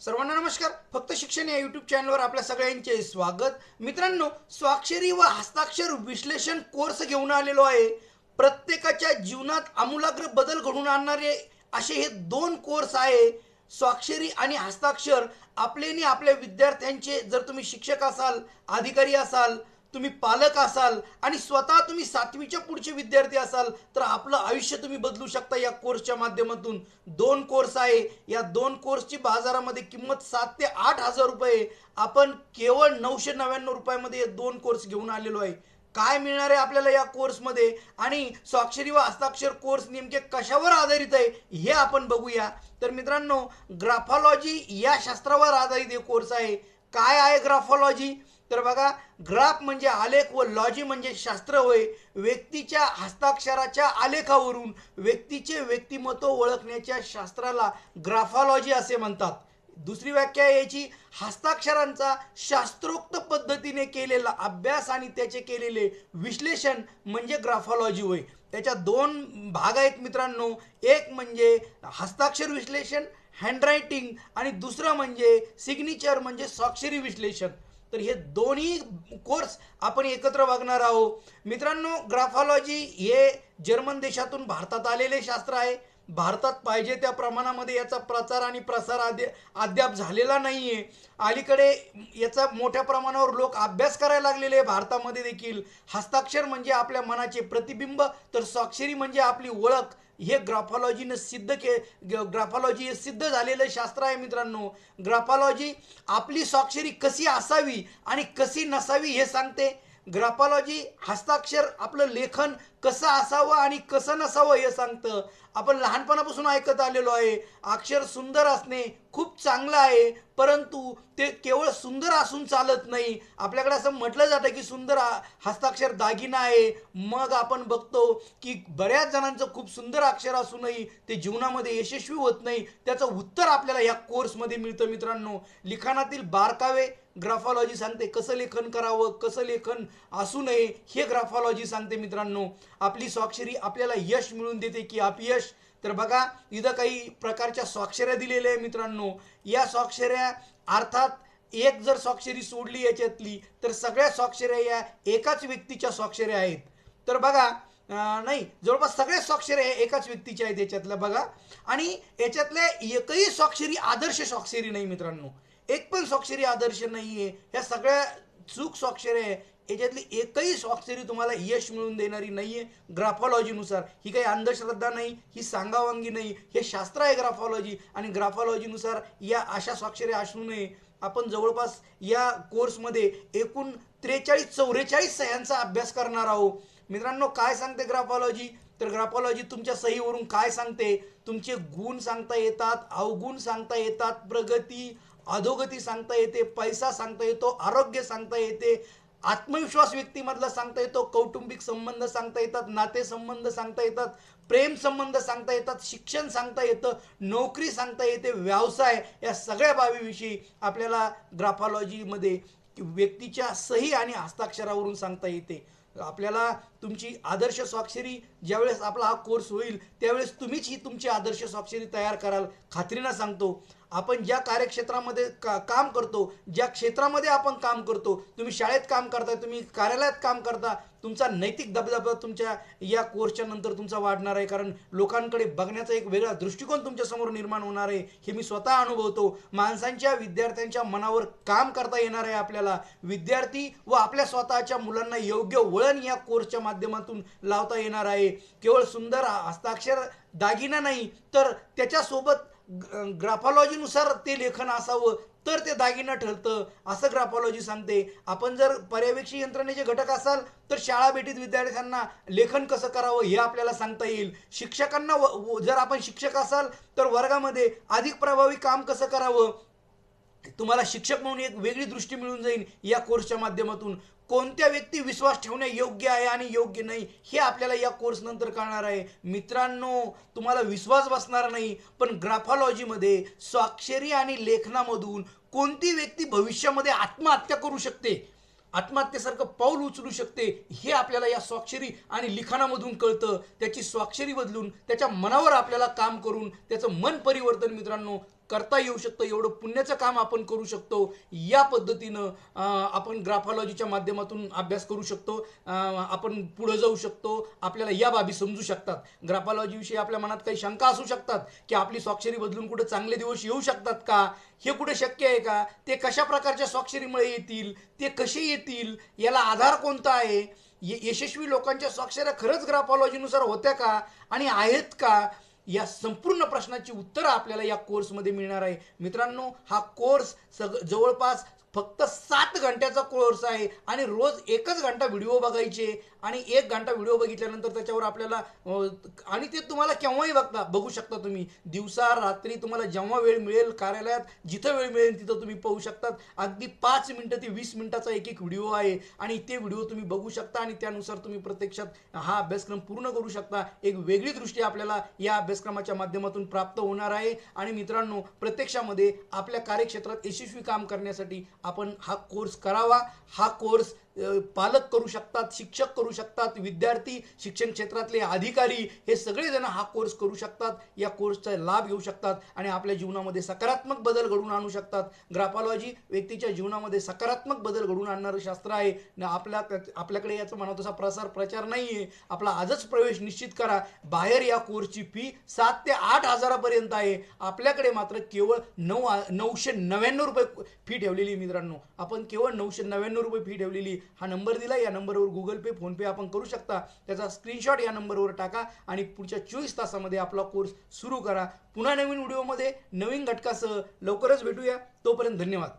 सर्वांना नमस्कार. फक्त शिक्षण या यूट्यूब चॅनलवर आपल्या सगळ्यांचे स्वागत. मित्रांनो स्वाक्षरी व हस्ताक्षर विश्लेषण कोर्स घेऊन आलेलो आहे. प्रत्येकाच्या जीवनात आमूलाग्र बदल घडून आणणारे असे हे दोन कोर्स आहे. स्वाक्षरी आणि हस्ताक्षर. आपले आणि आपल्या विद्यार्थ्यांचे जर तुम्ही शिक्षक असाल अधिकारी असाल तुम्ही पालक असाल आणि स्वतः तुम्ही सातवीच्या पुढचे विद्यार्थी असाल तर आपलं आयुष्य तुम्ही बदलू शकता या कोर्सच्या माध्यमातून. दोन कोर्स आहे. या दोन कोर्सची बाजारामध्ये किंमत सात ते आठ हजार रुपये आपण केवळ नऊशे नव्याण्णव रुपयामध्ये हे दोन कोर्स घेऊन आलेलो आहे. काय मिळणार आहे आपल्याला या कोर्समध्ये आणि स्वाक्षरी व हस्ताक्षर कोर्स नेमके कशावर आधारित आहे हे आपण बघूया. तर मित्रांनो ग्राफॉलॉजी या शास्त्रावर आधारित हे कोर्स आहे. काय आहे ग्राफॉलॉजी तर बघा ग्राफ म्हणजे आलेख व लॉजी म्हणजे शास्त्र होय. व्यक्तीच्या हस्ताक्षराच्या आलेखावरून व्यक्तीचे व्यक्तिमत्व ओळखण्याच्या शास्त्राला ग्राफॉलॉजी असे म्हणतात. दुसरी व्याख्या आहे याची हस्ताक्षरांचा शास्त्रोक्त पद्धतीने केलेला अभ्यास आणि त्याचे केलेले विश्लेषण म्हणजे ग्राफॉलॉजी होय. त्याच्या दोन भाग आहेत मित्रांनो. एक म्हणजे हस्ताक्षर विश्लेषण हँडरायटिंग आणि दुसरं म्हणजे सिग्नेचर म्हणजे स्वाक्षरी विश्लेषण. तर हे दोन्ही कोर्स आपण एकत्र बघणार आहोत. मित्रांनो ग्राफॉलॉजी हे जर्मन देशातून भारतात आलेले शास्त्र आहे. भारतात पाहिजे त्या प्रमाणामध्ये याचा प्रचार आणि प्रसार आद्य अद्याप झालेला नाही आहे अलीकडे याचा मोठ्या प्रमाणावर लोक अभ्यास करायला लागलेले आहे भारतामध्ये देखील. हस्ताक्षर म्हणजे आपल्या मनाचे प्रतिबिंब तर स्वाक्षरी म्हणजे आपली ओळख. हे ग्राफॉलॉजीनं सिद्ध के ग्राफॉलॉजी हे सिद्ध झालेलं शास्त्र आहे मित्रांनो. ग्राफॉलॉजी आपली स्वाक्षरी कशी असावी आणि कशी नसावी हे सांगते. ग्राफॉलॉजी हस्ताक्षर आपलं लेखन कसं असावं आणि कसं नसावं हे सांगतं. आपण लहानपणापासून ऐकत आलेलो आहे. अक्षर सुंदर असणे खूप चांगलं आहे. परंतु ते केवळ सुंदर असून चालत नाही. आपल्याकडे असं म्हटलं जातं की सुंदर हस्ताक्षर दागिना आहे. मग आपण बघतो की बऱ्याच जणांचं खूप सुंदर अक्षर असूनही ते जीवनामध्ये यशस्वी होत नाही. त्याचं उत्तर आपल्याला या कोर्समध्ये मिळतं मित्रांनो. लिखाणातील बारकावे ग्राफॉलॉजी सांगते कसं लेखन करावं कसं लेखन असू नये हे ग्राफॉलॉजी सांगते मित्रांनो. आपली स्वाक्षरी आपल्याला यश मिळवून देते की अपयश तर बघा इथं काही प्रकारच्या स्वाक्षऱ्या दिलेल्या आहे मित्रांनो. या स्वाक्षऱ्या अर्थात एक जर स्वाक्षरी सोडली याच्यातली तर सगळ्या स्वाक्षऱ्या या एकाच व्यक्तीच्या स्वाक्षऱ्या आहेत. तर बघा नाही जवळपास सगळ्या स्वाक्षऱ्या या एकाच व्यक्तीच्या आहेत याच्यातल्या बघा. आणि याच्यातल्या एकही स्वाक्षरी आदर्श स्वाक्षरी नाही मित्रांनो. एक पण स्वाक्षरी आदर्श नाहीये. ह्या सगळ्या चूक स्वाक्षऱ्या आहे याच्यातली एकही स्वाक्षरी तुम्हाला यश मिळून देणारी नाही आहे ग्राफॉलॉजीनुसार ही काही अंधश्रद्धा नाही ही सांगावांगी नाही. हे शास्त्र आहे ग्राफॉलॉजी आणि ग्राफॉलॉजीनुसार या अशा स्वाक्षरी असू नये. आपण जवळपास या कोर्समध्ये एकूण त्रेचाळीस चौवेचाळीस सह्यांचा अभ्यास करणार आहोत. मित्रांनो काय सांगते ग्राफॉलॉजी तर ग्राफॉलॉजी तुमच्या सहीवरून काय सांगते? तुमचे गुण सांगता येतात अवगुण सांगता येतात प्रगती अधोगती सांगता येते पैसा सांगता येतो आरोग्य सांगता येते आत्मविश्वास व्यक्तीमधला सांगता येतो कौटुंबिक संबंध सांगता येतात नातेसंबंध सांगता येतात प्रेम संबंध सांगता येतात शिक्षण सांगता येतं नोकरी सांगता येते व्यवसाय या सगळ्या बाबीविषयी आपल्याला ग्राफॉलॉजीमध्ये व्यक्तीच्या सही आणि हस्ताक्षरावरून सांगता येते. आपल्याला तुमची आदर्श स्वाक्षरी ज्यावेळेस आपला हा कोर्स होईल त्यावेळेस तुम्हीच ही तुमची आदर्श स्वाक्षरी तयार कराल खात्रीनं सांगतो. आपण ज्या कार्यक्षेत्रामध्ये का काम करतो ज्या क्षेत्रामध्ये आपण काम करतो तुम्ही शाळेत काम करताय तुम्ही कार्यालयात काम करता तुमचा नैतिक दबदबा तुमच्या या कोर्सच्या नंतर तुमचा वाढणार आहे. कारण लोकांकडे बघण्याचा एक वेगळा दृष्टिकोन तुमच्यासमोर निर्माण होणार आहे. हे मी स्वतः अनुभवतो. माणसांच्या विद्यार्थ्यांच्या मनावर काम करता येणार आहे आपल्याला. विद्यार्थी व आपल्या स्वतःच्या मुलांना योग्य वळण या कोर्सच्या माध्यमातून लावता येणार आहे. केवळ सुंदर हस्ताक्षर दागिना नाही तर त्याच्यासोबत ग्राफॉलॉजीनुसार ते लेखन असावं तर ते दागिनं ठरतं. असं ग्राफॉलॉजी सांगते. आपण जर पर्यवेक्षी यंत्रणेचे घटक असाल तर शाळा भेटीत विद्यार्थ्यांना लेखन कसं करावं हे आपल्याला सांगता येईल. शिक्षकांना व- जर आपण शिक्षक असाल तर वर्गामध्ये अधिक प्रभावी काम कसं करावं? तुम्हाला शिक्षक म्हणून एक वेगळी दृष्टी मिळून जाईल या कोर्सच्या माध्यमातून. कोणत्या व्यक्ती विश्वास ठेवणे योग्य आहे आणि योग्य नाही हे आपल्याला या कोर्स नंतर कळणार आहे. मित्रांनो तुम्हाला विश्वास बसणार नाही पण ग्राफॉलॉजीमध्ये स्वाक्षरी आणि लेखनामधून कोणती व्यक्ती भविष्यामध्ये आत्महत्या करू शकते? आत्महत्येसारखं पाऊल उचलू शकते हे आपल्याला या स्वाक्षरी आणि लिखाणामधून कळतं. त्याची स्वाक्षरी बदलून त्याच्या मनावर आपल्याला काम करून त्याचं मन परिवर्तन मित्रांनो करता येऊ शकतं एवढं पुण्याचं काम आपण करू शकतो. या पद्धतीनं आपण ग्राफॉलॉजीच्या माध्यमातून अभ्यास करू शकतो आपण पुढं जाऊ शकतो. आपल्याला या बाबी समजू शकतात. ग्राफॉलॉजीविषयी आपल्या मनात काही शंका असू शकतात की आपली स्वाक्षरी बदलून कुठे चांगले दिवस येऊ शकतात का? हे कुठे शक्य आहे का? ते कशा प्रकारच्या स्वाक्षरीमुळे येतील? ते कसे येतील? याला आधार कोणता आहे? यशस्वी लोकांच्या स्वाक्षऱ्या खरंच ग्राफॉलॉजीनुसार होत्या का? आणि आहेत का? या संपूर्ण प्रश्नाची उत्तरं आपल्याला या कोर्समध्ये मिळणार आहे. मित्रांनो हा कोर्स सग जवळपास फक्त सात घंट्याचा कोर्स आहे आणि रोज एकच घंटा व्हिडिओ बघायचे आणि एक घंटा व्हिडिओ बघितल्यानंतर त्याच्यावर आपल्याला आणि ते तुम्हाला केव्हाही बघता बघू शकता तुम्ही. दिवसा रात्री तुम्हाला जेव्हा वेळ मिळेल कार्यालयात जिथं वेळ मिळेल तिथं तुम्ही पाहू शकतात. अगदी पाच मिनटं ते वीस मिनटाचा एक एक व्हिडिओ आहे आणि ते व्हिडिओ तुम्ही बघू शकता आणि त्यानुसार तुम्ही प्रत्यक्षात हा अभ्यासक्रम पूर्ण करू शकता. एक वेगळी दृष्टी आपल्याला या अभ्यासक्रमाच्या माध्यमातून प्राप्त होणार आहे. आणि मित्रांनो प्रत्यक्षामध्ये आपल्या कार्यक्षेत्रात यशस्वी यशस्वी काम करण्यासाठी आपण हा कोर्स करावा. हा कोर्स पालक करू शकतात शिक्षक करू शकतात विद्यार्थी शिक्षण क्षेत्रातले अधिकारी हे सगळेजण हा कोर्स करू शकतात. या कोर्सचा लाभ घेऊ शकतात आणि आपल्या जीवनामध्ये सकारात्मक बदल घडवून आणू शकतात. ग्राफॉलॉजी व्यक्तीच्या जीवनामध्ये सकारात्मक बदल घडवून आणणारं शास्त्र आहे. न आपल्या आपल्याकडे याचा म्हणा तसा प्रसार प्रचार नाही आहे आपला आजच प्रवेश निश्चित करा. बाहेर या कोर्सची फी सात ते आठ हजारापर्यंत आहे. आपल्याकडे मात्र केवळ नऊ नऊशे नव्याण्णव रुपये फी ठेवलेली आहे मित्रांनो. आपण केवळ नऊशे नव्याण्णव रुपये फी ठेवलेली हा नंबर दिला या नंबरवर गुगल पे फोनपे आपण करू शकता. त्याचा स्क्रीनशॉट या नंबरवर टाका आणि पुढच्या चोवीस तासामध्ये आपला कोर्स सुरू करा. पुन्हा नवीन व्हिडिओमध्ये नवीन घटकासह लवकरच भेटूया. तोपर्यंत धन्यवाद.